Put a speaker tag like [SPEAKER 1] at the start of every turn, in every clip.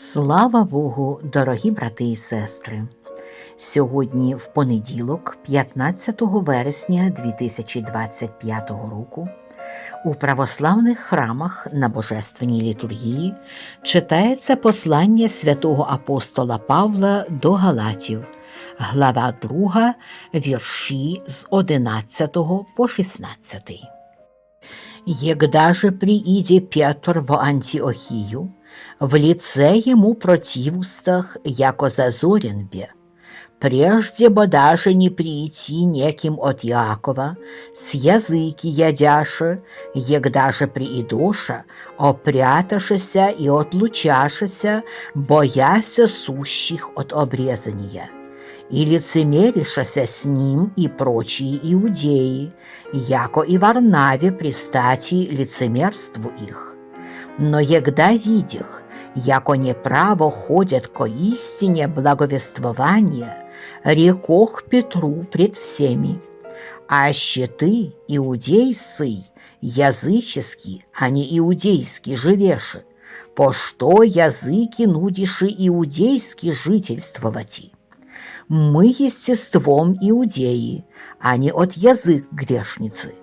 [SPEAKER 1] Слава Богу, дорогі брати і сестри! Сьогодні, в понеділок, 15 вересня 2025 року, у православних храмах на Божественній літургії читається послання святого апостола Павла до Галатів, глава 2, вірші з 11 по 16. Егда же прииде Петр в Антиохию, в лице ему противустах, яко зазорен бе, прежде бы даже не прийти неким от Якова, с языки ядяше, егда же приидоша, опряташися и отлучашися, бояся сущих от обрезания и лицемеришася с ним и прочие иудеи, яко и Варнаве пристати лицемерству их. Но егда видях, яко неправо ходят ко истине благовествования, рекох Петру пред всеми. Аще ты, иудей сый, языческий, а не иудейский живеши, по что языки нудиши иудейски жительствовати? Мы естеством иудеи, а не от язык грешницы.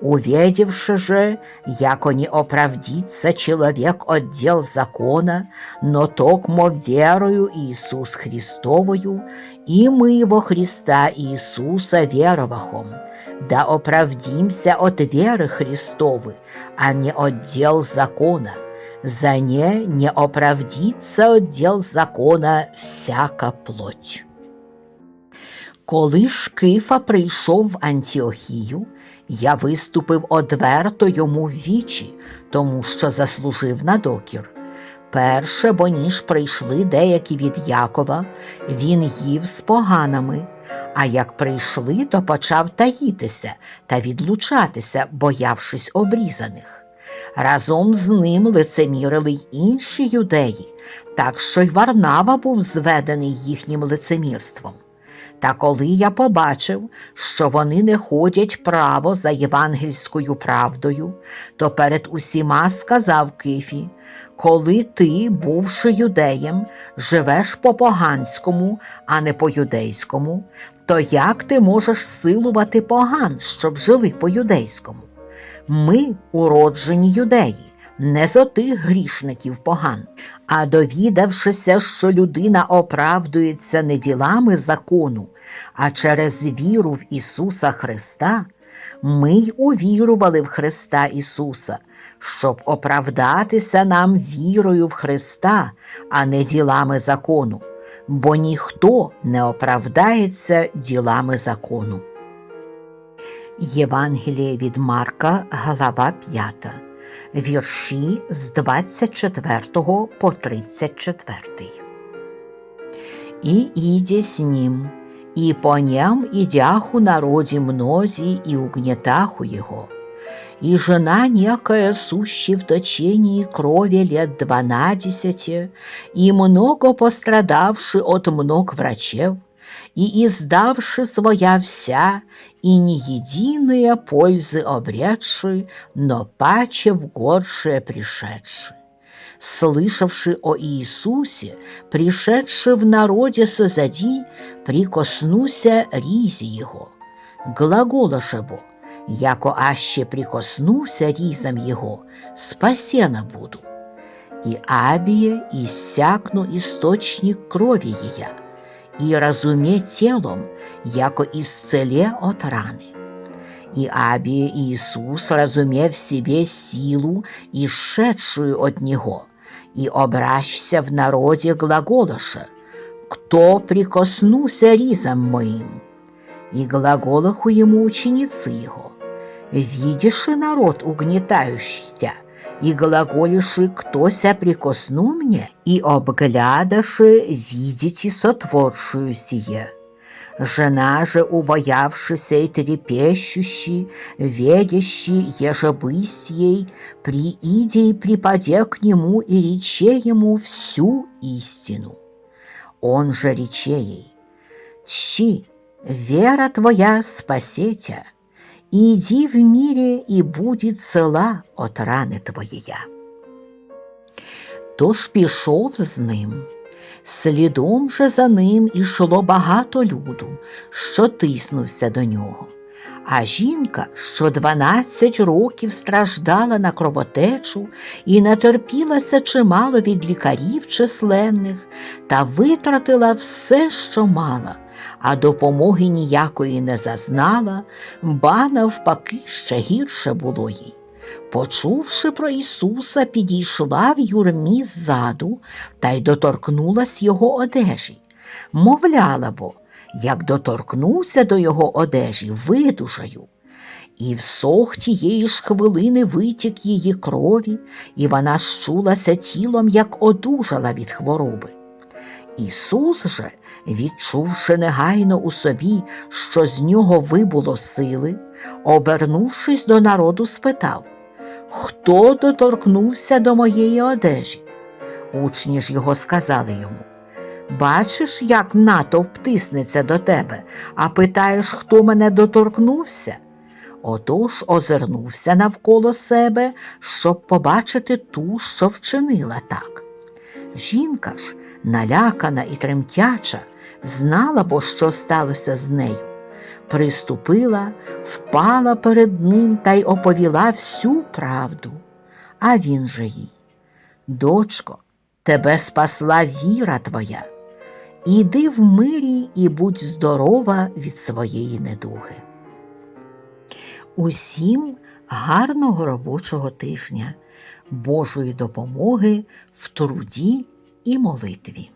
[SPEAKER 1] Увидевши же, яко не оправдится человек от дел закона, но токмо верою Иисус Христовою, и мы во Христа Иисуса веровахом, да оправдимся от веры Христовы, а не от дел закона. За не не оправдится от дел закона всяка плоть. Коли ж Кифа прийшов в Антіохію, я виступив одверто йому в вічі, тому що заслужив на докір. Перше, бо ніж прийшли деякі від Якова, він їв з поганами, а як прийшли, то почав таїтися та відлучатися, боявшись обрізаних. Разом з ним лицемірили й інші юдеї, так що й Варнава був зведений їхнім лицемірством. Та коли я побачив, що вони не ходять право за євангельською правдою, то перед усіма сказав Кифі, коли ти, бувши юдеєм, живеш по поганському, а не по юдейському, то як ти можеш силувати поган, щоб жили по юдейському? Ми уроджені юдеї не з отих грішників поган, а довідавшися, що людина оправдується не ділами закону, а через віру в Ісуса Христа, ми й увірували в Христа Ісуса, щоб оправдатися нам вірою в Христа, а не ділами закону, бо ніхто не оправдається ділами закону. Євангеліє від Марка, глава 5 вірші з 24 по 34. И иде с ним, и по ням идяху народе мнози и угнетаху его. И жена некая, сущая в точении крови лет дванадесяти, и много пострадавши от мног врачев, и издавши своя вся, и не единые пользы обретши, но паче в горшее пришедши. Слышавши о Иисусе, пришедши в народе созади, прикоснуся ризе его. Глаголоше бо, яко аще прикоснуся ризом его, спасена буду. И абие иссякну источник крови ея, и разуме телом, яко исцеле от раны. И Аби Иисус, разумев себе силу, исшедшую от Него, и обращся в народе глаголоша, «Кто прикоснулся ризом моим?» И глаголоху ему ученицы его, «Видишь и народ угнетающий тебя, и глаголиши, кто ся прикосну мне, и обглядаши, видите сотворшую сие». Жена же, убоявшися и трепещущий, ведящий ежебысь ей, прииде и припаде к нему и рече ему всю истину. Он же рече ей, «Чи, вера твоя спасетя, иди в мире, и будет цела от раны твоя». тож пішов з ним. Слідом же за ним ішло багато люду, що тиснувся до нього. А жінка, що дванадцять років страждала на кровотечу і натерпілася чимало від лікарів численних, та витратила все, що мала, а допомоги ніякої не зазнала, ба навпаки ще гірше було їй. Почувши про Ісуса, підійшла в юрмі ззаду та й доторкнулась його одежі. Мовляла бо, як доторкнувся до його одежі, видужаю. І всох тієї ж хвилини витік її крові, і вона щулася тілом, як одужала від хвороби. Ісус же, відчувши негайно у собі, що з нього вибуло сили, обернувшись до народу, спитав Хто доторкнувся до моєї одежі? Учні ж його сказали йому Бачиш, як натовп тиснеться до тебе, а питаєш, хто мене доторкнувся? Отож озирнувся навколо себе, щоб побачити ту, що вчинила так. Жінка ж, налякана і тремтяча, знала бо, що сталося з нею. Приступила, впала перед ним та й оповіла всю правду. А він же їй. Дочко, тебе спасла віра твоя. Іди в мирі і будь здорова від своєї недуги. Усім гарного робочого тижня, Божої допомоги в труді і молитві.